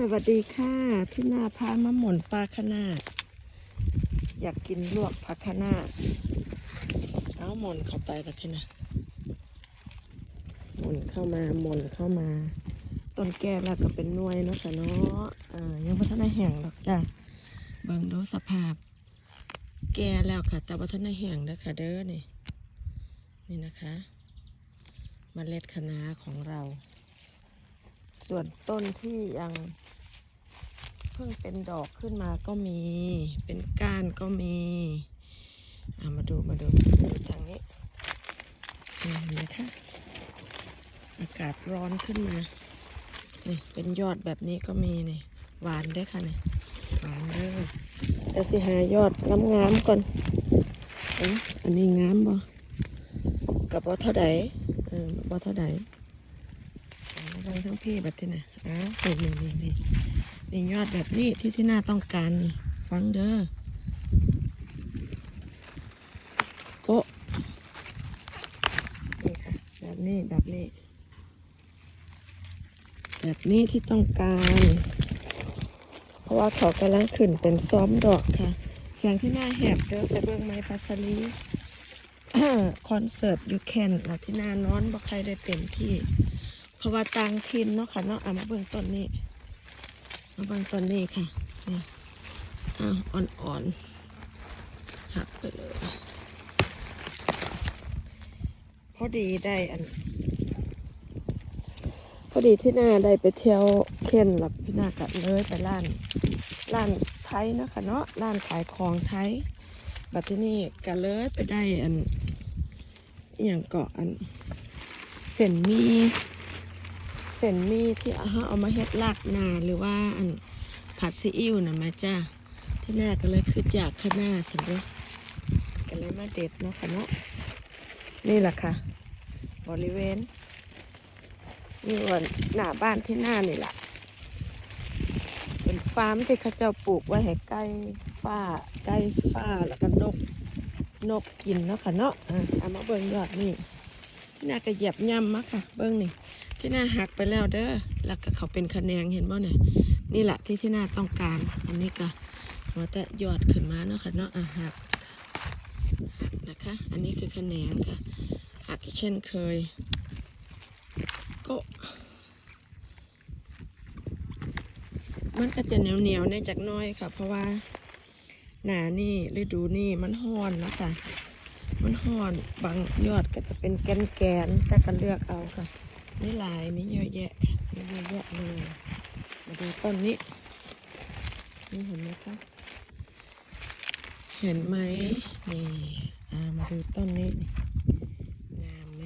สวัสดีค่ะที่นาพามาหมุนปลาขนาด อยากกินลวกผักขนาดเอาหมุนเข้าไปแล้วที่นะหมุนเข้ามาหมุนเข้ามา ต้นแก่แล้วก็เป็นน่วยเนาะค่ะเนาะอ่ายังพัฒนาแห้งหรอกจ้ะเบิ่งดูสภาพ แก่แล้วค่ะ แต่ว่าท่านได้แห้งเด้อค่ะเด้อนี่นี่นะคะมเมล็ดคะน้าของเรา ส่วนต้นที่ยังเพิ่งเป็นดอกขึ้นมาก็มี เป็นก้านก็มีอามาดูมาดูดูทางนี้นี่เห็นไหมคะ อากาศร้อนขึ้นมา นี่เป็นยอดแบบนี้ก็มีนี่ หวานด้วยค่ะนี่หวานเด้แต่สิหายอดงามๆก่อนอันนี้งามบ่กับบ่เท่าใดเออบ่เท่าใดทั้ งทั้งพี่แบบที่ไหนอ้าวนี่นี่นี่นี่ยอดแบบนี้ที่ที่น่าต้องการนี่ ฟังเด้อโกะนี่ค่ะ แบบนี้แบบนี้ แบบนี้ที่ต้องการ เพราะว่าเขากำลังขึ้นเป็นซ้อมดอกค่ะเสียงที่หน้าแหบเด้อไปเบื้องไม้พัสลีคอนเสิร์ตยูแคนหลัที่หน้านอนบ่ใครได้เต็มที่ ราะว่าต่างทินเนาะค่ะเนาะเอามาเบิ่งต้นนี้มาเบิ่งต้นนี้ค่ะนี่อ้าอ่อนๆหักไปเลยพอดีได้อัน พอดีที่หน้าได้ไปเที่ยวเคนหลับพี่หน้ากัดเลยไปร้านร้านไทยนะคะเนาะร้านขายของไทยบัดที่นี่ก็เลยไปได้อันอย่างเกาะอันเส้นมี เส้นมีที่เอาเอามาเฮ็ดลากนาหรือว่าอันผัดซีอิ๊วนะแม่จ้าที่หน้าก็เลยคือจากข้างหน้าสันเด้ก็เลยมาเด็ดเนาะค่ะเนาะนี่แหละค่ะ บริเวณนี่วันหน้าบ้านที่หน้านี่แหละเป็นฟาร์มที่เขาเจ้าปลูกไว้ให้ไก่ฟ้าไก่ฟ้าแล้วก็นกนกกินเนาะค่ะเนาะอะเอามาเบิ่งยอดนี่ที่หน้าก็เหยียบย่ำมาค่ะ เบิ่งนี่ ที่หน้าหักไปแล้วเด้อ แล้วก็เขาเป็นคะแนนเห็นบ่เนี่ย นี่แหละที่ที่หน้าต้องการ อันนี้ก็หัวแต่ยอดขึ้นมาเนาะค่ะเนาะอะหักหักนะคะ อันนี้คือคะแนนค่ะ หักเช่นเคย ก็มันก็จะเหนียวเหนียวๆในจากน้อยค่ะ เพราะว่าหนานี่ฤดูนี่มันห้อนนะคะมันห้อนบางยอดก็จะเป็นแกนแกนๆแต่ก็เลือกเอาค่ะ นี่ลายมีเยอะแยะมีเยอะแยะเลย มาดูต้นนี้ นี่เห็นไหมคะ เห็นไหมนี่อ่ามาดูต้นนี้ งามไหม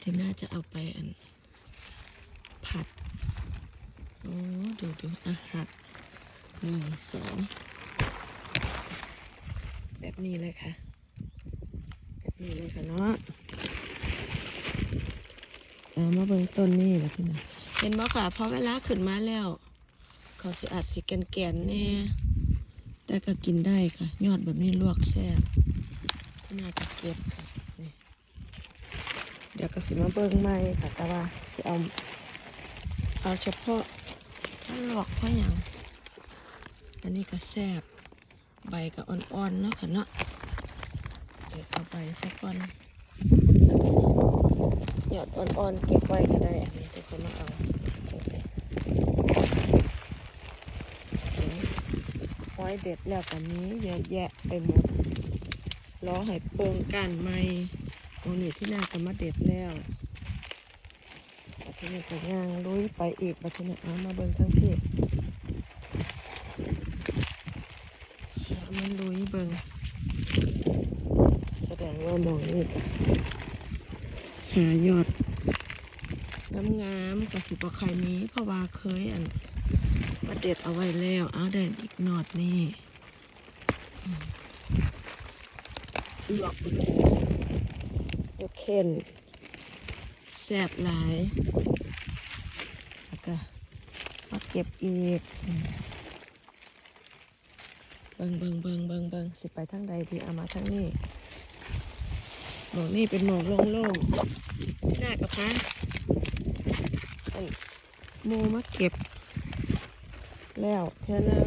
ที่น่าจะเอาไปอัน ผัด โอ้ดูดูอะหักหนึ่งสองแบบนี้เลยค่ะ แบบนี้เลยค่ะเนาะ เอามาเบิ่งต้นนี่แหละพี่นะเห็นบ่ค่ะพอเวลาขึ้นมาแล้ว เขาสิอาจสิแกนแกนๆแน่แต่ก็กินได้ค่ะ ยอดแบบนี้ลวกแซ่บที่น่าจะเก็บค่ะนี่เดี๋ยวก็สิมาเบิ่งใหม่ค่ะ แต่ว่าสิเอา เอาเฉพาะถ้าลวกเพราะยังอันนี้ก็แซ่บใบก็อ่อนๆเนาะค่ะเนาะเดี๋ยวเอาใบสักก่อน หยอดอ่อนๆเก็บไว้ก็ได้อันนี้จะคนมาเอาห้อยเด็ดแล้วกันนี้เยอะแยะไปหมดล้อให้โป่งกันไม่โอ้นี่ที่น่าจะมาเด็ดแล้วทีนี้ก็ย่างลุยไปอีกบัดทีนี้เอามาเบิ่งทั้งพี่เอามันลุยเบิ่งแสดงว่ามองนี่ก็ หายอดน้ำงามกับสิบใครมีเพราะว่าเคยอันมาเด็ดเอาไว้แล้วเอาได้อีกหนอดนี่อืมลวกไปกินโอเคนแซ่บหลายแล้วก็มาเก็บอีกเบิงเบิงเบิงเบิงเบิงสิไปทางใดดีเอามาทางนี้หมอกนี่เป็นหมอกโล่งๆ หน้ากับพระไอ้หมูมาเก็บ แล้วเท่านึง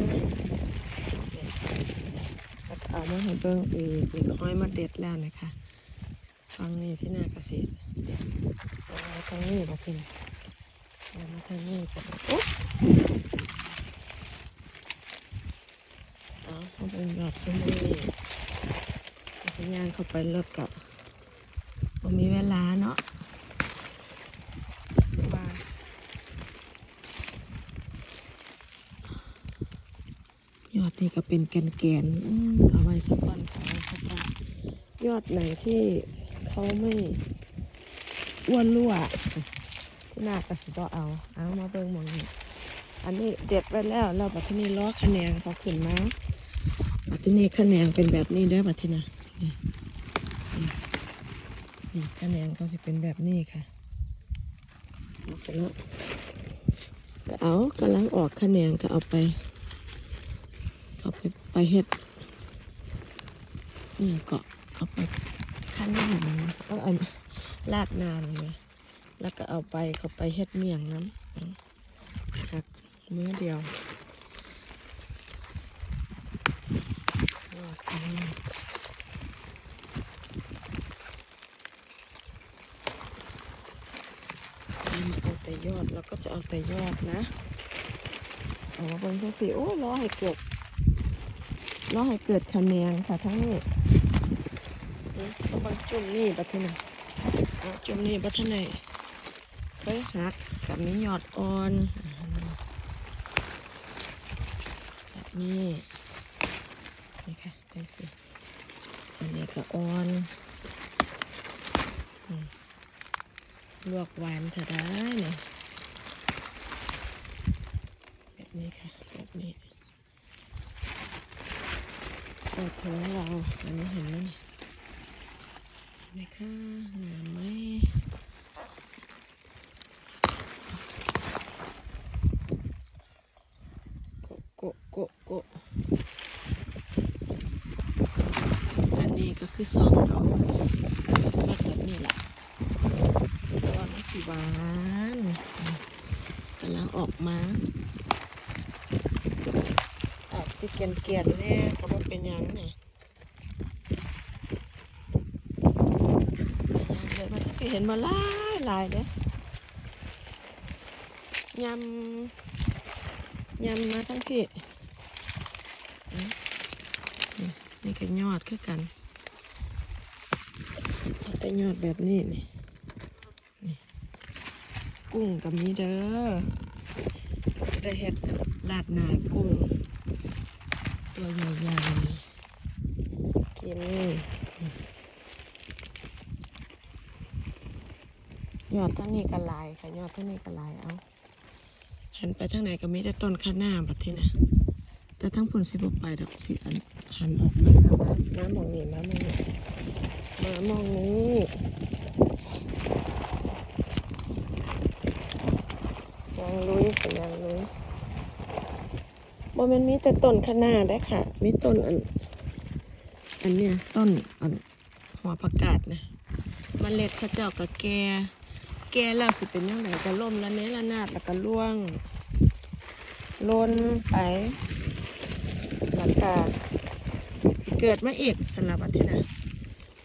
แล้วก็เอามาให้เบิ่งอีกอีกห้อยมาเด็ดแล้วนะคะฟังนี่ที่หน้าเกษตรเอามาทางนี้บ่กินเอามาทางนี้ก็ได้โอ๊ะเอาเขาเป็นหยอดที่นี่พยานเข้าไปเลิกกับบ่มีเวลา ยอดนี่ ก็เป็นแกนๆอืมเอาไว้สักวันเอาไว้สักวันยอดไหนที่เขาไม่อ้วนรั่วที่หน้ากระสิบเอา เอามาเบิ่งมองนี้อันนี้เด็ดไว้แล้วแล้วบัดทีนี้ล้อคะแนนเขาขึ้นมาบัดทีนี้คะแนนเป็นแบบนี้เด้อบัดทีนะนี่ะนี่คะแนนเขาสิเป็นแบบนี้ค่ะเอาไปแล้วก็เอากำลังออกคะแนนก็เอาไป เอาไปไปเฮ็ดนี่ก็เอาไปขั้นหนึ่งเอาอันลาดนานเลยแล้วก็เอาไปเขาไปเฮ็ดเมี่ยงน้ำหักมื้อเดียวเอามาเอาแต่ยอดแล้วก็จะเอาแต่ยอดนะเอามาบนทุกสีโอ้รอให้เกิด รอให้เกิดคะแนนค่ะทั้งนี้บางจุ่มนี่บัดทีนึงเอาจุ่มนี่บัดทีไหนเคยหักกับมีหยอดอ่อนแบบนี้นี่ค่ะจังสิอันนี้ก็อ่อนลวกหวานเถอะได้เนี่ยแบบนี้ค่ะแบบนี้ เปิดถุงเราอันนี้เห็นไหมไหมคะงามไหมโกะโกะโกะโกอันนี้ก็คือซองเรามัดแบบนี้แหละเพราะว่ามันสีหวานกำลังออกมา อาจสิเกียนเกียนๆเนี่ยก็บ่เป็นยังเนี่ยเป็นหยังเลยมันก็เห็นมาลายลายเด้ยำยำมาทั้งพี่นี่ก็ยอดคือกันแต่ยอดแบบนี้นี่นี่กุ้งกับนี้เด้อก็สิได้เฮ็ดลาดนากุ้ง ตัวใหญ่ๆ กินยอดทั้งนี้ก็หลายค่ะยอดทั้งนี้ก็หลายเอาหันไปทางไหนก็มีแต่ต้นข้างหน้าบัดทีนะแต่ทั้งผลสิบไปดอกสิอันหันออกมามาน้ามองนี่มามองนี่มามองนี้ยังลุยค่ยังลุย บ่แมันมีแต่ต้นคะน้าได้ค่ะ มีต้นอัน อันเนี้ยต้นอันหัวผักกาดนะเมล็ดเขาเจ้าก็แก่แก่แล้วสิเป็นยังไงก็ล่มละเนระนาดแล้วก็ร่วงล่นไปแล้วก็เกิดมาอีกสำหรับอันที่นะ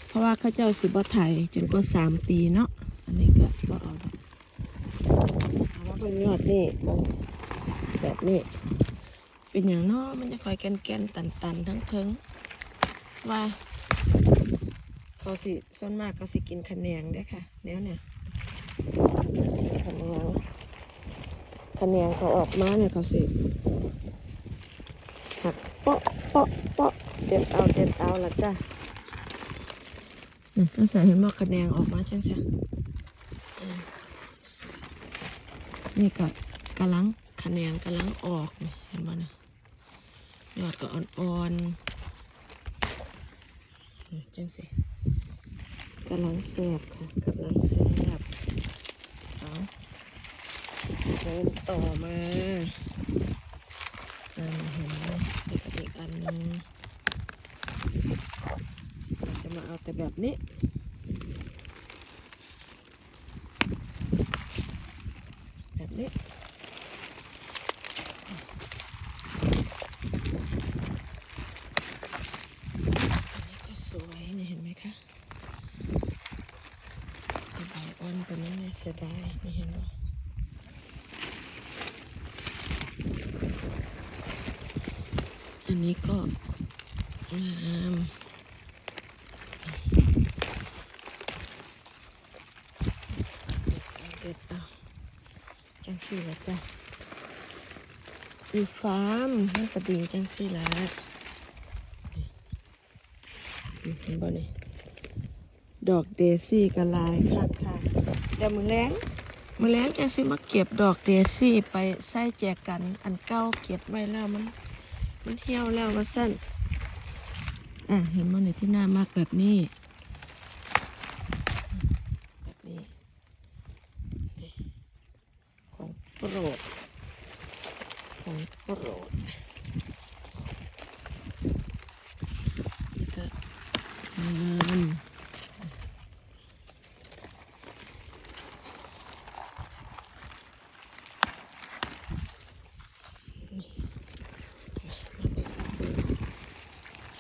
เพราะว่าเขาเจ้าสิบ่ไถจนกว่าสามปีเนาะอันนี้ก็บ่เอาเอาว่าเป็นยอดนี่แบบนี้ เป็นอย่างเนอมันจะคอยแกนแกนๆตันตันๆทั้งเพิงว่าเขาสิส่วนมากเขาสิกินคะแนนได้ค่ะแนวเนี่ยคะแนนคะแนนเขาออกมาเนี่ยเขาสิหักเปาะเปาะเปาะเด็ดเอาเด็ดเอาละจ้ะนี่ตั้งแต่เห็นว่าคะแนนออกมาจังจ้ะอืมนี่ก็กำลังคะแนนกำลังออกเห็นบ่นะ ยอดก็อ่อนๆจังสิกำลังแสบค่ะกำลังแสบเอาเดินต่อมาอันเห็นอีกอีกอันนึงจะมาเอาแต่แบบนี้ นนี้ก็งามเด็ดเอาจังสี่ละจ้ะอยู่ฟาร์มมันกระดิ่งจังสี่ละนี่เห็นบ่นี่ดอกเดซี่กระลายค่ะค่ะเดี๋ยวมือแรงมือแรงจะสิมาเก็บดอกเดซี่ไปใส่แจกกันอันเก้าเก็บไว้แล้วมัน มันเที่ยวแล้วว่าสั้นอะเห็นมันในที่หน้ามากแบบนี้ แบบนี้นี่ของโปรด ของโปรดนี่ก็งาม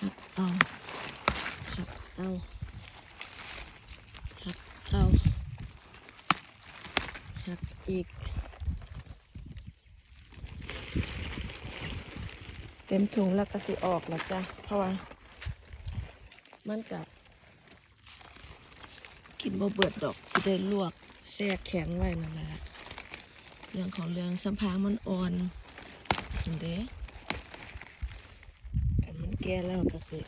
หัก เอาหักเอาหักเอาหักอีก เต็มถุงแล้วก็สิออกแล้วจ้ะเพราะว่ามันกับกินบ่เบิดดอกสิได้ลวกแช่แข็งไว้นั่นแหละเรื่องของเรื่องสัมพางมันอ่อนเห็นเด้ ก่แล้วก็สิ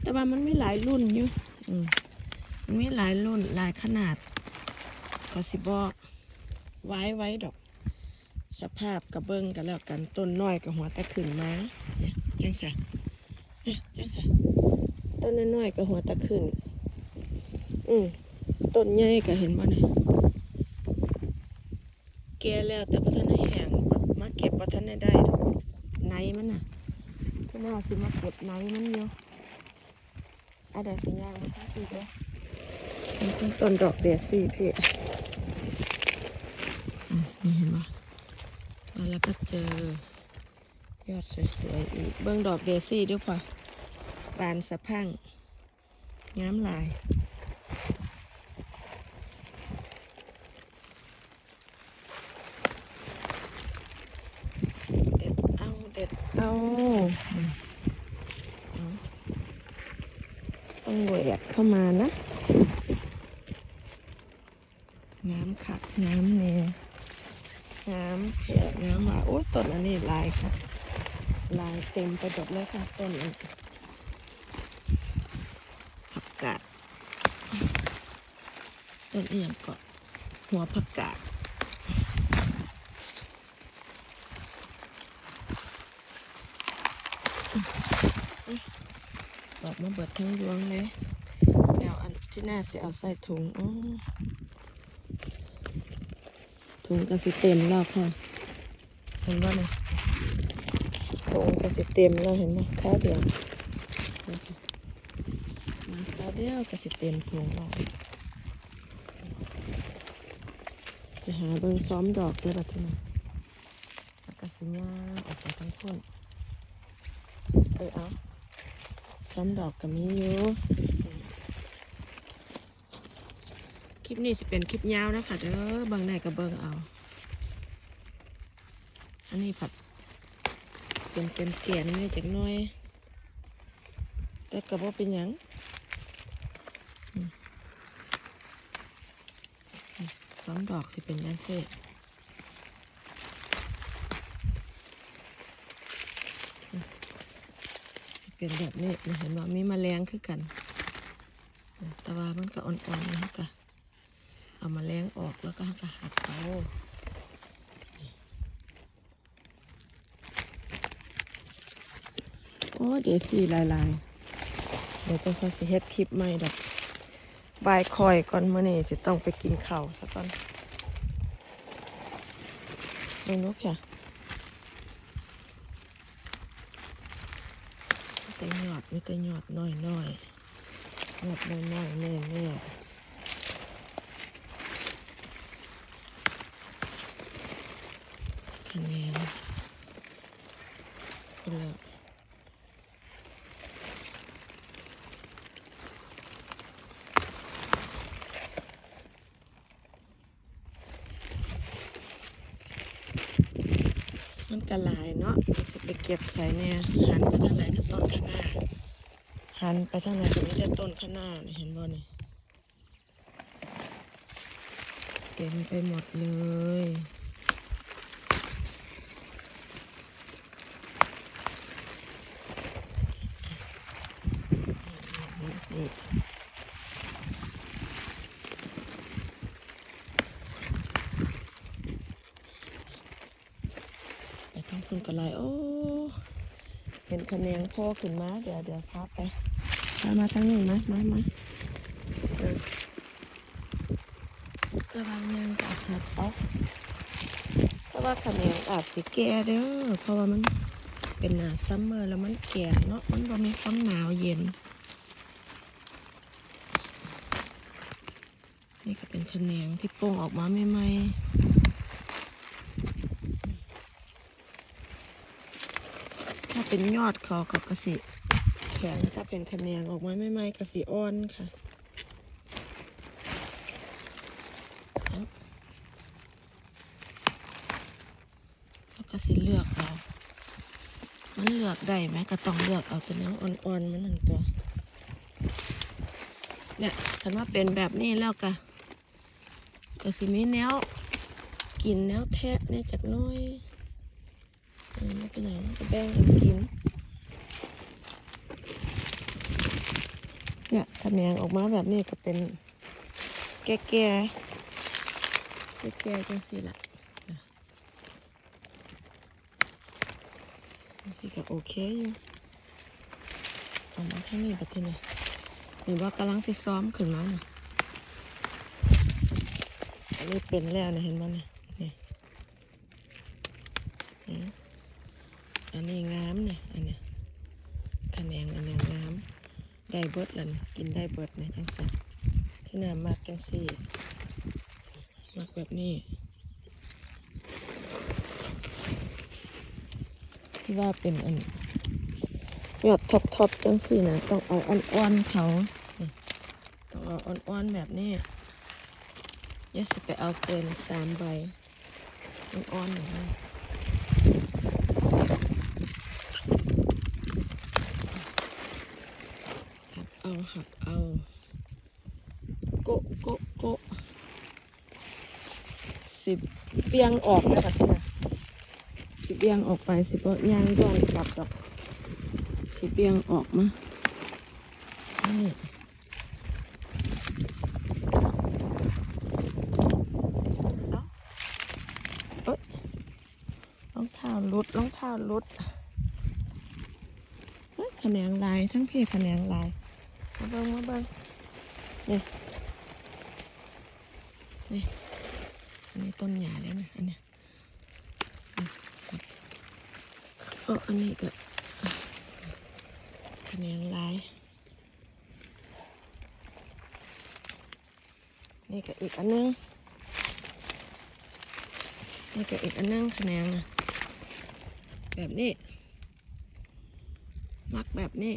แต่ว่ามันไม่หลายรุ่นอยู่อืมมันมีหลายรุ่นหลายขนาดก็สิบอกไว้ไว้ดอก สภาพกระเบิ้งกันแล้วกันต้นน้อยกับหัวตะขึ้นมาเนี่ยจังสะเนี่ยจังสะต้นน้อยกับหัวตะขึ้นอืมต้นใหญ่ก็เห็นบ่เนี่ยแก่แล้วแต่พระท่านได้แห้งมาเก็บพระท่านได้ได้ดอกไหนมันน่ะ พี่น้าสิมาเก็บไหนมันอยู่อะไรสัญญาณมาทั้งทีเด้อนี่เป็นต้นดอกเดซี่พี่อะนี่เห็นบ่แล้วก็เจอยอดสวยๆอีก เบื้องดอกเดซี่ด้วยค่ะบานสะพรังงามหลาย เด็ดเอา เด็ดเอาอืมเอาต้องแหวก เข้ามานะงามคักงามแนวน้ำเขียน้ำว่าโอ้ต้นอันนี้ลายค่ะ ลายเต็มไปหมดเลยค่ะต้นนี้ผักกาดต้นเอียงเกาะหัวผักกาดดอกมาเบิดทั้งยวงเลย เดี๋ยวอันที่หน้าสิเอาใส่ถุงถุงก็สิเต็มแล้วค่ะ เห็นว่าเนี่ยถุงก็สิเต็มแล้วเห็นไหมข้าวเดียวค่ะมาข้าวเดียวก็สิเต็มถุงแล้วจะหาเบิ่งซ้อมดอกด้วยแบบนี่แล้วก็สิย่าออกไปทั้งคนเออเอาซ้อมดอกก็มีอยู่ คลิปนี้จะเป็นคลิปยาวนะคะเด้อเบิ่งไหนก็เบิ่งเอา อันนี้ผัดเป็นเป็นเสียนนี่จากน้อย แต่กระบอกเป็นยังสองดอกสิเป็นยังเซ่อืมสิเป็นแบบนี้นี่เห็นว่ามีแมลงคือกัน แต่ว่ามันก็อ่อนๆนะกะ เอามาแมลงออกแล้วก็ก็หักเอาโอ้เดี๋ยวสีลายลายเดี๋ยวจะเขาสิเฮ็ดคลิปใหม่ดอกบายคอยก่อนเมื่อนี้จะต้องไปกินข้าวซะก่อนเบิ่นกค่ะมีแต่หยอดมีแต่หยอดน้อยน้อยๆหยอดน้อยๆแน่แน่ๆ คะแนนไปแล้วหมันกระลายเนาะสิไปเก็บใส่เนี่ยหันไปทางไหนก็ต้นข้างหน้าหันไปทางไหนก็มีแต่ต้นข้างหน้าเห็นบ่นี่เต็มไปหมดเลย นี่ไปทางคุณกระไรโอ้เห็นคะแนนพ่อขึ้นมา เดี๋ยวเดี๋ยวพาไปพามาทางนี้มามามาเออระวังยางกับหัดเอาเพราะว่าคะแนนอาจสิแก่เด้อเพราะว่ามันเป็นหนาซัมเมอร์แล้วมันแก่เนาะมันบ่มีความหนาวเย็น นี่ก็เป็นขะแนงที่โป่งออกมาใหม่ๆ ถ้าเป็นยอดเขาก็กระสิแข็งถ้าเป็นขะแนงออกมาใหม่ๆกระสิอ่อนค่ะเขาก็สิเลือกเอา มันเลือกได้ไหมก็ต้องเลือกเอาตัวแนวอ่อนๆมันหนึ่งตัว เนี่ยฉันว่าเป็นแบบนี้แล้วกะ ก็สิมีแนวกินแนวแทะเนี่ยจากน้อยไม่เป็นไรก็แบ่งกันกิน เนี่ยแขนงออกมาแบบนี้ก็เป็นแก่ๆแก่ๆจังสิละสิก็โอเคอยู่เออกมาแค่นี้แบบนี้หรือว่ากำลังสิซ้อมขึ้นมาเนี่ย นนี้เป็นแล้วนะเห็นมั้ยเนี่ยนี่อันนี้งามเนี่ยอันนี้ยคะแนนอันนี้งามได้เบิดแล้วนี่กินได้เบิดนี่ยจังสิที่น่ามักจังสิมักแบบนี้ที่ว่าเป็นอันยอดท็อปท็อปจังสี่นะต้องเอาอ่อนๆเขาต้องเอาอ่อนๆแบบนี้ อย่าสิไปเอาเกินสามใบอ่อนๆอย่างนี้หักเอาหักเอาโกะโกะโกะสิบเปียงออกนะคะที่นะสิบเปียงออกไปสิบย่างย้อนกลับดอกสิบเบียงออกมา นี่เอ้ยรองเท้าห ลุดรองเท้าลุดเอ้ยขะแขนงลายทั้งเพศขะแขนงลายมาเบิ้งมาเบิ้งนี่นี่อันนี้ต้นหญ้าเลยนะอันเนี้ยอืมเอออันนี้ก็คะแนนลายนี่ก็อีกอันนึงนี่ก็อีกอันนึงคะแนนน่ะ แบบนี้มักแบบนี้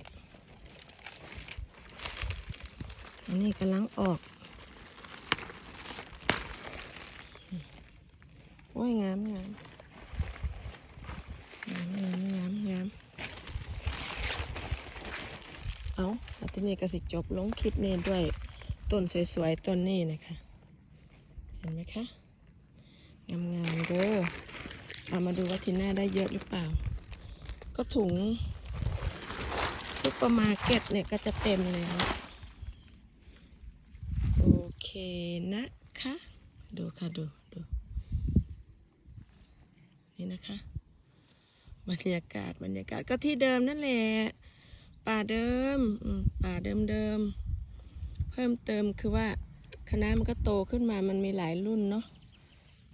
อันนี้กำลังออกโอ้ยงามงามงามงามงามเอาแล้วทีนี้ก็สิจบลงคลิปนี้ด้วยต้นสวยๆต้นนี้นะคะ เห็นไหมคะ งามๆเด้อ เอามาดูว่าทีหน้าได้เยอะหรือเปล่า ก็ถุงซุปเปอร์มาร์เก็ตเนี่ยก็จะเต็มเลยนะโอเคนะคะ ดูค่ะดูดู นี่นะคะบรรยากาศบรรยากาศก็ที่เดิมนั่นแหละป่าเดิมป่าเดิมเดิมเพิ่มเติมคือว่าคณะมันก็โตขึ้นมามันมีหลายรุ่นเนาะ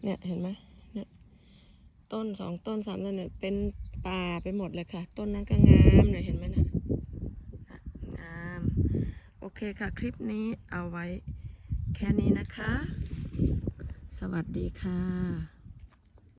เนี่ยเห็นไหม ต้นสองต้นสามต้นเนี่ยเป็นป่าไปหมดเลยค่ะ ต้นนั้นก็งามเนี่ยเห็นไหมนะอะงาม โอเคค่ะ คลิปนี้เอาไว้แค่นี้นะคะ สวัสดีค่ะ